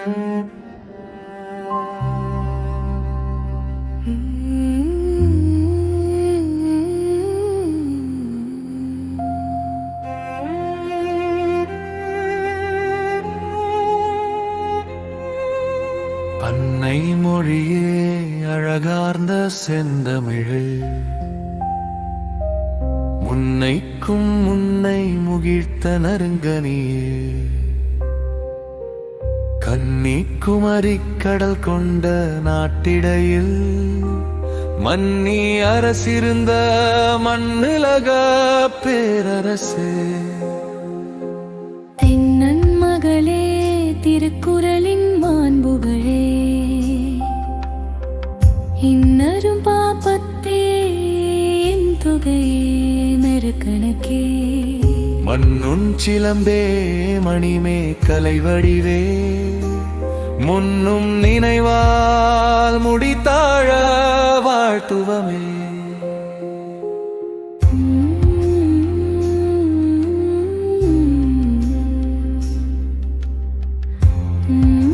அன்னை மொழியே அழகார்ந்த செந்தமிழே. முன்னைக்கும் முன்னை முகிழ்த்த நருங்கனியே கன்னிக்குமரி கடல் கொண்ட நாட்டிடையில் மன்னி அரசிருந்த மண்ணுலக பேரரசே. தென்னன் மகளே திருக்குறளின் மாண்புகளே. இன்னரும் பாப்பத்தே என் தொகையே நெருக்கணக்கே மண்ணுண் சிலம்பே மணிமே கலைவடிவே முன்னும் நினைவால் முடித்தாழ வாழ்த்துவமே Mm-hmm.